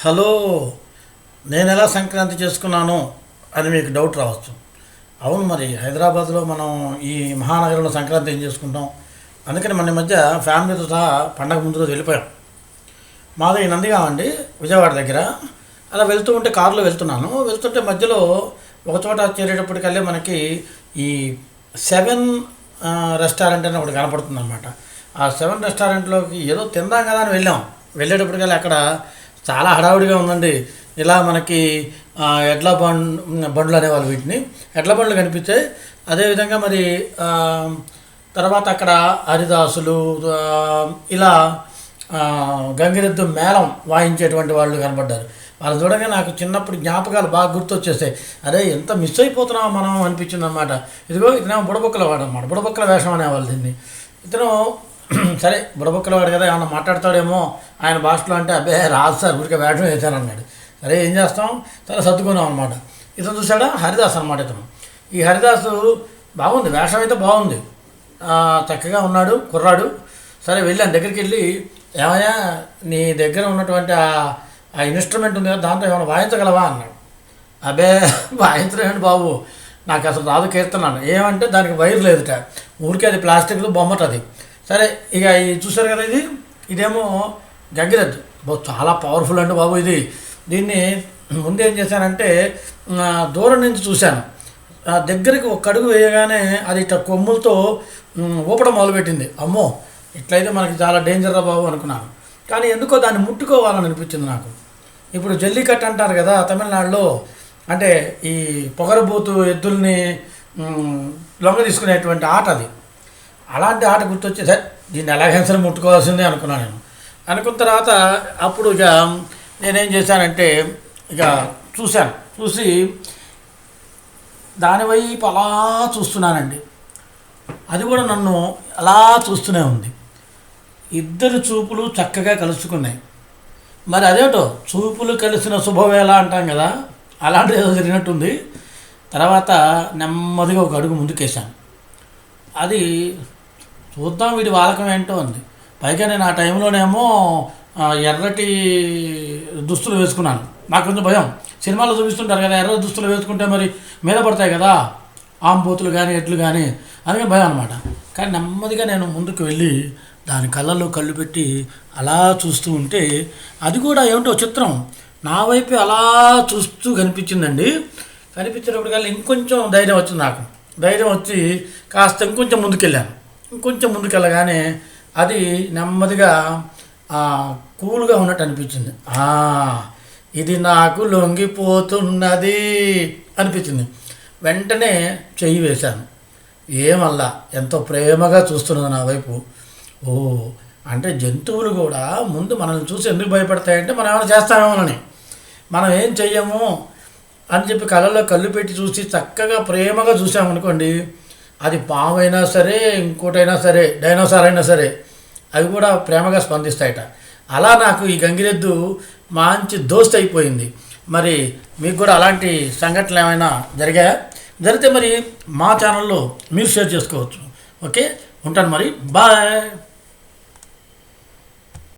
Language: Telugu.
హలో నేను ఎలా సంక్రాంతి చేసుకున్నాను అని మీకు డౌట్ రావచ్చు. అవును మరి హైదరాబాద్లో మనం ఈ మహానగరంలో సంక్రాంతి ఏం చేసుకుంటాం? అందుకని మన మధ్య ఫ్యామిలీతో సహా పండగ ముందు రోజు వెళ్ళిపోయాం. మాది నందిగా అండి విజయవాడ దగ్గర. అలా వెళ్తూ ఉంటే కారులో వెళ్తున్నాను. వెళ్తుంటే మధ్యలో ఒక చోట చేరేటప్పటికల్లే మనకి ఈ సెవెన్ రెస్టారెంట్ అని ఒకటి కనపడుతుంది అనమాట ఆ సెవెన్ రెస్టారెంట్లోకి ఏదో తిందాం కదా అని వెళ్ళాం. వెళ్ళేటప్పటికల్లా అక్కడ చాలా హడావుడిగా ఉందండి. ఇలా మనకి ఎడ్ల బండ్ బండ్లు అనేవాళ్ళు వీటిని. ఎడ్ల బండ్లు కనిపించాయి అదేవిధంగా మరి తర్వాత అక్కడ హరిదాసులు ఇలా గంగిరెద్దు మేళం వాయించేటువంటి వాళ్ళు కనబడ్డారు. వాళ్ళు చూడగా నాకు చిన్నప్పుడు జ్ఞాపకాలు బాగా గుర్తొచ్చేస్తాయి అరే ఎంత మిస్ అయిపోతున్నాం మనం అనిపించింది అనమాట ఇదిగో ఇతనేమో బుడబొక్కల వాడు అనమాట బుడబొక్కల వేషం అనేవాళ్ళు దీన్ని. ఇతను సరే బుడబుక్కలవాడు కదా ఏమన్నా మాట్లాడతాడేమో ఆయన భాషలో అంటే అబ్బే రాదు సార్ ఊరికే వేషం వేశాను అన్నాడు సరే ఏం చేస్తాం? సరే సర్దుకున్నాం అనమాట ఇతను చూసాడా హరిదాస్ అనమాట ఇతను. ఈ హరిదాసు బాగుంది వేషం అయితే బాగుంది. చక్కగా ఉన్నాడు కుర్రాడు. సరే వెళ్ళాను దగ్గరికి వెళ్ళి ఏమయ్యా నీ దగ్గర ఉన్నటువంటి ఆ ఇన్స్ట్రుమెంట్ ఉంది కదా దాంతో ఏమైనా వాయించగలవా? అన్నాడు. అబ్బే వాయించలేండి బాబు. నాకు అసలు రాదు కీర్తనాను ఏమంటే దానికి వైర్ లేదుట. ఊరికే అది ప్లాస్టిక్లో బొమ్మట అది సరే ఇక ఇది చూసారు కదా ఇది? ఇదేమో గంగిరెద్దు. బాబు చాలా పవర్ఫుల్ అండి బాబు ఇది. దీన్ని ముందు ఏం చేశానంటే దూరం నుంచి చూశాను. దగ్గరికి ఒక అడుగు వేయగానే అది ఇట్లా కొమ్ములతో ఊపడం మొదలుపెట్టింది. అమ్మో ఇట్లయితే మనకి చాలా డేంజర్ రా బాబు అనుకున్నాను. కానీ ఎందుకో దాన్ని ముట్టుకోవాలని అనిపించింది నాకు. ఇప్పుడు జల్లికట్ అంటారు కదా తమిళనాడులో అంటే ఈ పొగరబోతు ఎద్దుల్ని లొంగ తీసుకునేటువంటి ఆట అది. అలాంటి ఆట గుర్తొచ్చి దీన్ని ఎలాగైనా ముట్టుకోవాల్సిందే అనుకున్నాను నేను. అనుకున్న తర్వాత అప్పుడు ఇక నేనేం చేశానంటే ఇక చూశాను. చూసి దానివైపు అలా చూస్తున్నానండి. అది కూడా నన్ను అలా చూస్తూనే ఉంది. ఇద్దరు చూపులు చక్కగా కలుసుకున్నాయి. మరి అదేంటో చూపులు కలిసిన శుభవేళ అంటాం కదా అలాంటిది ఏదో జరిగినట్టుంది. తర్వాత నెమ్మదిగా ఒక అడుగు ముందుకేశాను. అది చూద్దాం వీడి వాలకం ఏంటో ఉంది పైగా నేను ఆ టైంలోనేమో ఎర్రటి దుస్తులు వేసుకున్నాను. నాకు కొంచెం భయం. సినిమాలో చూపిస్తుంటారు కదా ఎర్ర దుస్తులు వేసుకుంటే మరి మీద పడతాయి కదా ఆంబోతులు కానీ ఎట్లు కానీ అందుకే భయం అనమాట కానీ నెమ్మదిగా నేను ముందుకు వెళ్ళి దాని కళ్ళల్లో కళ్ళు పెట్టి అలా చూస్తూ ఉంటే అది కూడా ఏమిటో చిత్రం. నా వైపు అలా చూస్తూ కనిపించిందండి. కనిపించినప్పటికల్లా ఇంకొంచెం ధైర్యం వచ్చింది నాకు. ధైర్యం వచ్చి కాస్త ఇంకొంచెం ముందుకెళ్ళాను. ఇంకొంచెం ముందుకెళ్ళగానే అది నెమ్మదిగా కూల్గా ఉన్నట్టు అనిపించింది. ఇది నాకు లొంగిపోతున్నది అనిపించింది. వెంటనే చెయ్యి వేశాను. ఏమల్లా ఎంతో ప్రేమగా చూస్తున్నది నా వైపు. ఓ అంటే జంతువులు కూడా ముందు మనల్ని చూసి ఎందుకు భయపడతాయంటే మనం ఏమైనా చేస్తామేమోనని. మనం ఏం చెయ్యము అని చెప్పి కళ్ళలో కళ్ళు పెట్టి చూసి చక్కగా ప్రేమగా చూసామనుకోండి అది పాము అయినా సరే ఇంకోటైనా సరే డైనోసార్ అయినా సరే అవి కూడా ప్రేమగా స్పందిస్తాయట. అలా నాకు ఈ గంగిరెద్దు మంచి దోస్త్ అయిపోయింది. మరి మీకు కూడా అలాంటి సంఘటనలు ఏమైనా జరిగాయా? జరిగితే మరి మా ఛానల్లో మీరు షేర్ చేసుకోవచ్చు. ఓకే? ఉంటాను మరి. బాయ్